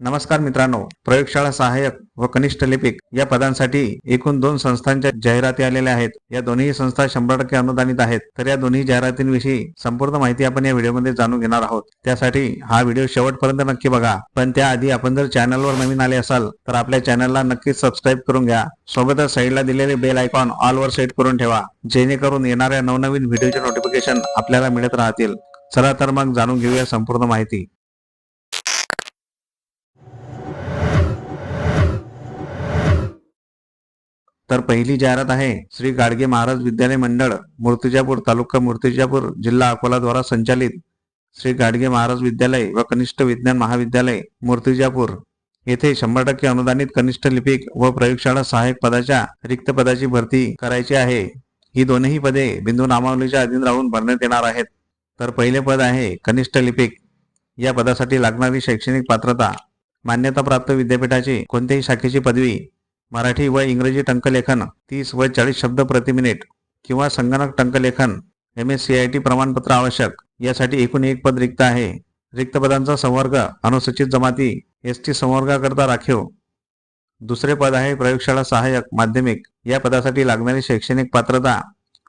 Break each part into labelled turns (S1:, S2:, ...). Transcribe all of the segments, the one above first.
S1: नमस्कार मित्रांनो प्रयोगशाळा सहाय्यक व कनिष्ठ लिपिक या पदांसाठी एकूण दोन संस्थांच्या जाहिराती आलेल्या आहेत. या दोन्ही संस्था शंभर टक्के अनुदानित आहेत. तर या दोन्ही जाहिरातींविषयी संपूर्ण माहिती आपण या व्हिडिओमध्ये जाणून घेणार आहोत. त्यासाठी हा व्हिडिओ शेवटपर्यंत नक्की बघा. पण त्याआधी आपण जर चॅनलवर नवीन आले असाल तर आपल्या चॅनलला नक्कीच सबस्क्राईब करून घ्या. सोबतच साईडला दिलेले बेल आयकॉन ऑलवर सेट करून ठेवा जेणेकरून येणाऱ्या नवनवीन व्हिडिओचे नोटिफिकेशन आपल्याला मिळत राहतील. चला तर मग जाणून घेऊया संपूर्ण माहिती. तर पहिली जाहिरात आहे श्री गाडगे महाराज विद्यालय मंडळ मूर्तिजापूर तालुका मूर्तिजापूर जिल्हा अकोला द्वारा संचालित श्री गाडगे महाराज विद्यालय व कनिष्ठ विज्ञान महाविद्यालय मूर्तिजापूर. येथे शंभर टक्के अनुदानित कनिष्ठ लिपिक व प्रयोगशाळा सहाय्यक पदाच्या रिक्त पदाची भरती करायची आहे. ही दोनही पदे बिंदू नामावलीच्या अधीन राहून भरण्यात येणार आहेत. तर पहिले पद आहे कनिष्ठ लिपिक. या पदासाठी लागणारी शैक्षणिक पात्रता मान्यताप्राप्त विद्यापीठाची कोणत्याही शाखेची पदवी मराठी व इंग्रजी टंकलेखन तीस व चाळीस शब्द प्रति मिनिट किंवा संगणक टंकलेखन M S C I T प्रमाणपत्र आवश्यक यासाठी एकूण एक पद रिक्त आहे. रिक्त पदांचा संवर्ग अनुसूचित जमाती एस टी संवर्गाकरता राखीव. दुसरे पद आहे प्रयोगशाळा सहाय्यक माध्यमिक. या पदासाठी लागणारी शैक्षणिक पात्रता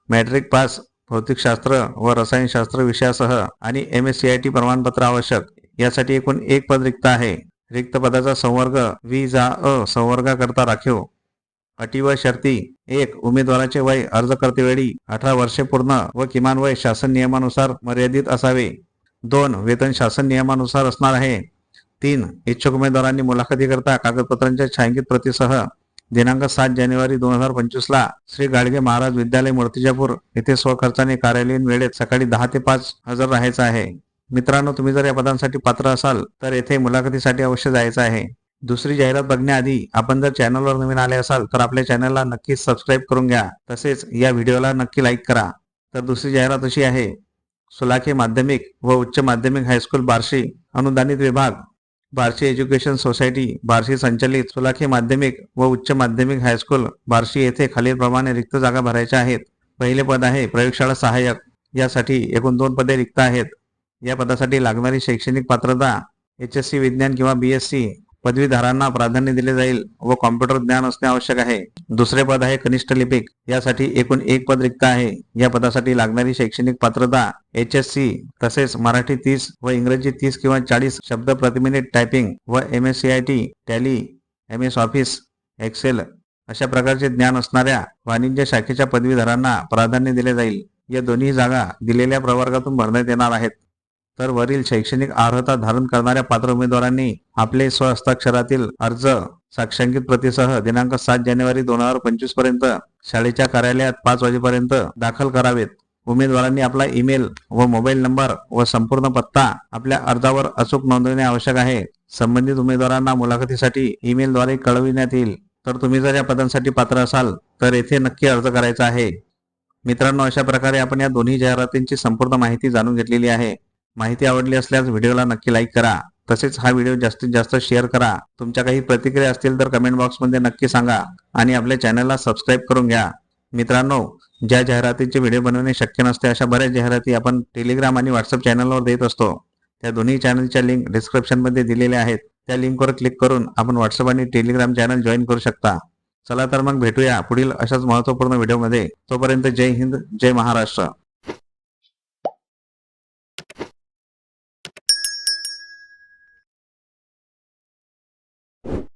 S1: मॅट्रिक पास भौतिकशास्त्र व रसायनशास्त्र विषयासह आणि M S C I T प्रमाणपत्र आवश्यक यासाठी एकूण एक पद रिक्त आहे. रिक्त पदाचा संवर्ग वी जा अ संवर्गाकरता राखीव अटी व शर्ती. एक उमेदवाराचे वय अर्ज करतेवेळी अठरा वर्षे पूर्ण व किमान वय शासन नियमानुसार मर्यादित असावे. दोन वेतन शासन नियमानुसार असणार आहे. तीन इच्छुक उमेदवारांनी मुलाखतीकरता कागदपत्रांच्या छायांकित प्रतीसह दिनांक सात जानेवारी दोन हजार पंचवीस ला श्री गाडगे महाराज विद्यालय मूर्तिजापूर येथे स्वखर्चाने कार्यालयीन वेळेत सकाळी दहा ते पाच हजर राहायचं आहे. मित्रांनो तुम्ही जर या पदांसाठी पात्र असाल तर येथे मुलाखतीसाठी अवश्य जायचं आहे. दुसरी जाहिरात बघण्याआधी आपण जर चॅनलवर नवीन आले असाल तर आपल्या चॅनलला नक्कीच सबस्क्राईब करून घ्या. तसेच या व्हिडिओला नक्की लाईक करा. तर दुसरी जाहिरात अशी आहे सुलाखे माध्यमिक व उच्च माध्यमिक हायस्कूल बार्शी अनुदानित विभाग बार्शी एज्युकेशन सोसायटी बार्शी संचलित सुलाखे माध्यमिक व उच्च माध्यमिक हायस्कूल बार्शी येथे खालीलप्रमाणे रिक्त जागा भरायच्या आहेत. पहिले पद आहे प्रयोगशाळा सहाय्यक. यासाठी एकूण दोन पदे रिक्त आहेत. या पदासाठी लागणारी शैक्षणिक पात्रता एच एस सी विज्ञान किंवा बी एस सी पदवीधारांना प्राधान्य दिले जाईल व कॉम्प्युटर ज्ञान असणे आवश्यक आहे. दुसरे पद आहे कनिष्ठ लिपिक. यासाठी एकूण एक पद रिक्त आहे. या पदासाठी लागणारी शैक्षणिक पात्रता एच एस सी तसेच मराठी तीस व इंग्रजी तीस किंवा चाळीस शब्द प्रतिमिनिट टायपिंग व M S C I T tally M S office Excel अशा प्रकारचे ज्ञान असणाऱ्या वाणिज्य शाखेच्या पदवीधरांना प्राधान्य दिले जाईल. या दोन्ही जागा दिलेल्या प्रवर्गातून भरण्यात येणार आहेत. तर वरील शैक्षणिक अर्हता धारण करणाऱ्या पात्र उमेदवारांनी आपले स्वहस्ताक्षरातील अर्ज साक्षांकित प्रतीसह दिनांक सात जानेवारी दोन हजार पंचवीसपर्यंत शाळेच्या कार्यालयात पाच वाजेपर्यंत दाखल करावेत. उमेदवारांनी आपला ईमेल व मोबाईल नंबर व संपूर्ण पत्ता आपल्या अर्जावर अचूक नोंदवणे आवश्यक आहे. संबंधित उमेदवारांना मुलाखतीसाठी ईमेलद्वारे कळविण्यात येईल. तर तुम्ही जर या पदांसाठी पात्र असाल तर येथे नक्की अर्ज करायचा आहे. मित्रांनो अशा प्रकारे आपण या दोन्ही जाहिरातींची संपूर्ण माहिती जाणून घेतलेली आहे. माहिती आवडली असल्यास व्हिडिओला नक्की लाईक करा. तसेच हा व्हिडिओ जास्तीत जास्त शेअर करा. तुमच्या काही प्रतिक्रिया असतील तर कमेंट बॉक्समध्ये नक्की सांगा आणि आपल्या चॅनलला सबस्क्राईब करून घ्या. मित्रांनो ज्या जाहिरातीचे व्हिडिओ बनवणे शक्य नसते अशा बऱ्याच जाहिराती आपण टेलिग्राम आणि व्हॉट्सअप चॅनलवर देत असतो. त्या दोन्ही चॅनलच्या लिंक डिस्क्रिप्शनमध्ये दिलेल्या आहेत. त्या लिंकवर क्लिक करून आपण व्हॉट्सअप आणि टेलिग्राम चॅनल जॉईन करू शकता. चला तर मग भेटूया पुढील अशाच महत्त्वपूर्ण व्हिडिओमध्ये तोपर्यंत जय हिंद जय महाराष्ट्र.